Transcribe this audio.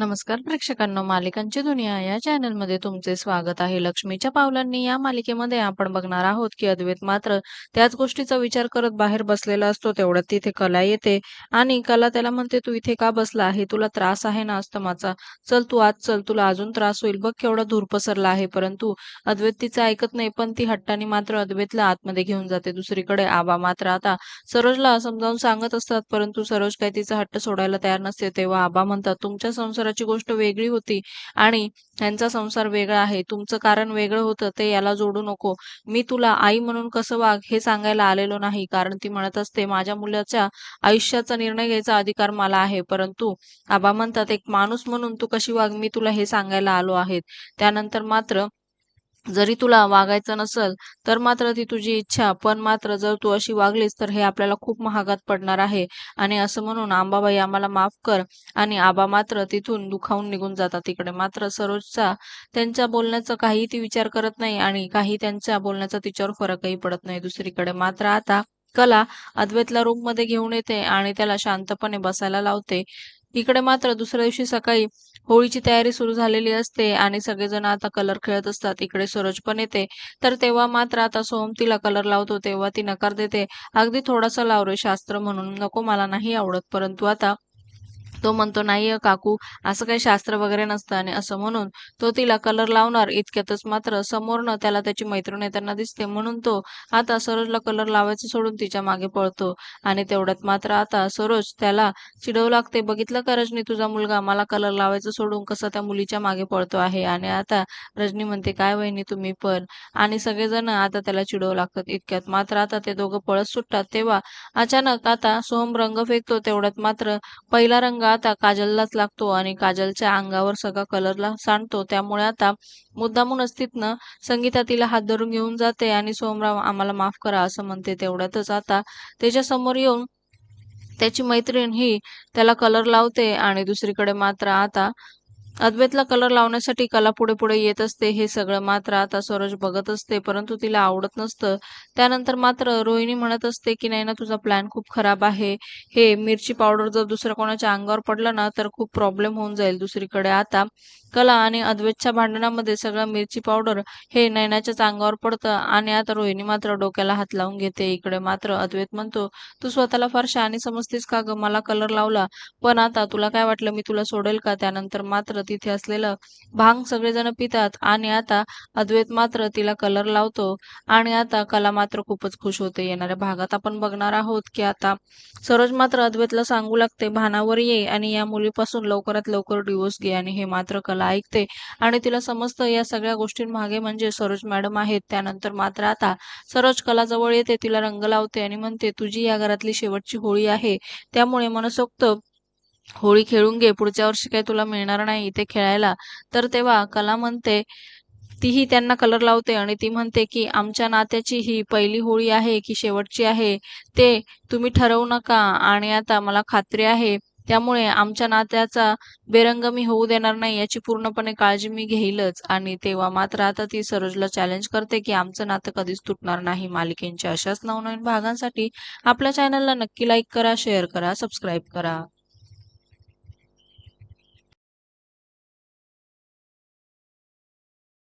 नमस्कार प्रेक्षकांनो मालिकांची दुनिया या चॅनलमध्ये तुमचे स्वागत आहे. लक्ष्मीच्या पावलांनी या मालिकेमध्ये आपण बघणार आहोत की अद्वैत मात्र त्याच गोष्टीचा विचार करत बाहेर बसलेला असतो तेवढ्यात तिथे कला येते आणि कला त्याला म्हणते तू इथे का बसला आहे? तुला त्रास आहे ना अस्तमाचा? चल तू आज चल तुला अजून त्रास होईल. बघ केवढा धूर पसरला आहे. परंतु अद्वैत तिचं ऐकत नाही पण ती हट्टाने मात्र अद्वैतला आतमध्ये घेऊन जाते. दुसरीकडे आबा मात्र आता सरोजला समजावून सांगत असतात परंतु सरोज काय तिचा हट्ट सोडायला तयार नसते. तेव्हा आबा म्हणतात तुमच्या संसाराची गोष्ट वेगळी होती आणि त्यांचा संसार वेगळा आहे. तुमचं कारण वेगळं होतं ते याला जोडू नको. मी तुला आई म्हणून कसं वाग हे सांगायला आलेलो नाही. कारण ती म्हणत असते माझ्या मुलाच्या आयुष्याचा निर्णय घ्यायचा अधिकार मला आहे. परंतु आबा म्हणतात एक माणूस म्हणून तू कशी वाग? मी तुला हे सांगायला आलो आहे त्यानंतर मात्र जरी तुला वागायचं नसल तर मात्र ती तुझी इच्छा पण मात्र जर तू अशी वागलीस तर हे आपल्याला खूप महागात पडणार आहे. आणि असं म्हणून आंबाबाई आम्हाला माफ कर. आणि आबा मात्र तिथून दुखावून निघून जातात तिकडे मात्र सरोजचा त्यांच्या बोलण्याचा काही ती विचार करत नाही आणि काही त्यांच्या बोलण्याचा तिच्यावर फरकही पडत नाही दुसरीकडे. मात्र आता कला अद्वैतला रूममध्ये घेऊन येते आणि त्याला शांतपणे बसायला लावते. इकडे मात्र दुसऱ्या दिवशी सकाळी होळीची तयारी सुरू झालेली असते आणि सगळेजण आता कलर खेळत असतात. इकडे सरोज पण येते. तर तेव्हा मात्र आता सोहम तिला कलर लावतो तेव्हा ती नकार देते. अगदी थोडासा लाव रे शास्त्र म्हणून. नको मला नाही आवडत. परंतु आता तो म्हणतो नाही काकू असं काही शास्त्र वगैरे नसतं आणि असं म्हणून तो तिला कलर लावणार इतक्यातच मात्र समोरनं त्याला त्याची मैत्रीण येताना दिसते. म्हणून तो आता सरोजला कलर लावायचं सोडून तिच्यामागे पळतो आणि तेवढ्यात मात्र आता सरोज त्याला चिडवू लागते. बघितलं का रजनी तुझा मुलगा मला कलर लावायचं सोडून कसं त्या मुलीच्या मागे पळतो आहे? आणि आता रजनी म्हणते काय वहिनी तुम्ही पण? आणि सगळेजण आता त्याला चिडवू लागतात. इतक्यात मात्र आता ते दोघं पळत सुटतात. तेव्हा अचानक आता सोहम रंग फेकतो. तेवढ्यात मात्र पहिला रंग आता काजललाच लागतो आणि काजलच्या अंगावर सगळा कलरला सांडतो. त्यामुळे आता मुद्दामूनच तिथनं संगीता तिला हात धरून घेऊन जाते आणि सोमराव आम्हाला माफ करा असं म्हणते तेवढ्यातच आता त्याच्यासमोर येऊन त्याची मैत्रीण ही त्याला कलर लावते आणि दुसरीकडे मात्र आता अद्वैतला कलर लावण्यासाठी कला पुढे पुढे येत असते. हे सगळं मात्र आता सरोज बघत असते परंतु तिला आवडत नसतं. त्यानंतर मात्र रोहिणी म्हणत असते की नाही ना तुझा प्लॅन खूप खराब आहे. हे मिरची पावडर जर दुसऱ्या कोणाच्या अंगावर पडलं ना तर खूप प्रॉब्लेम होऊन जाईल दुसरीकडे. आता कला आणि अद्वैतच्या भांडणामध्ये सगळं मिरची पावडर हे नैनाच्याच अंगावर पडतं आणि आता रोहिणी मात्र डोक्याला हात लावून घेते. इकडे मात्र अद्वैत म्हणतो तू स्वतःला फार शहाणी समजतेस का ग? मला कलर लावला. पण आता तुला काय वाटलं? मी तुला सोडेल का? त्यानंतर मात्र तिथे असलेलं भांग सगळेजण पितात आणि आता अद्वैत मात्र तिला कलर लावतो आणि आता कला मात्र खूपच खुश होते. येणाऱ्या भागात आपण बघणार आहोत की आता सरोज मात्र अद्वैतला सांगू लागते भानावर ये आणि या मुलीपासून लवकरात लवकर डिवोर्स घे आणि हे मात्र कला ऐकते. आणि तिला समजतं या सगळ्या गोष्टींमागे म्हणजे सरोज मॅडम आहेत. त्यानंतर मात्र आता सरोज कला जवळ येते तिला रंग लावते आणि म्हणते तुझी या घरातली शेवटची होळी आहे. त्यामुळे मनसोक्त होळी खेळून घे पुढच्या वर्षी काही तुला मिळणार नाही इथे खेळायला. तर तेव्हा कला म्हणते तीही त्यांना कलर लावते आणि ती म्हणते की आमच्या नात्याची ही पहिली होळी आहे की शेवटची आहे ते तुम्ही ठरवू नका आणि आता मला खात्री आहे त्यामुळे आमच्या नात्याचा बेरंग मी होऊ देणार नाही याची पूर्णपणे काळजी मी घेईलच. आणि तेव्हा मात्र आता ती सरोजला चॅलेंज करते की आमचं नातं कधीच तुटणार नाही मालिकेंच्या अशाच नवनवीन भागांसाठी. आपल्या चॅनलला नक्की लाईक करा शेअर करा सबस्क्राईब करा.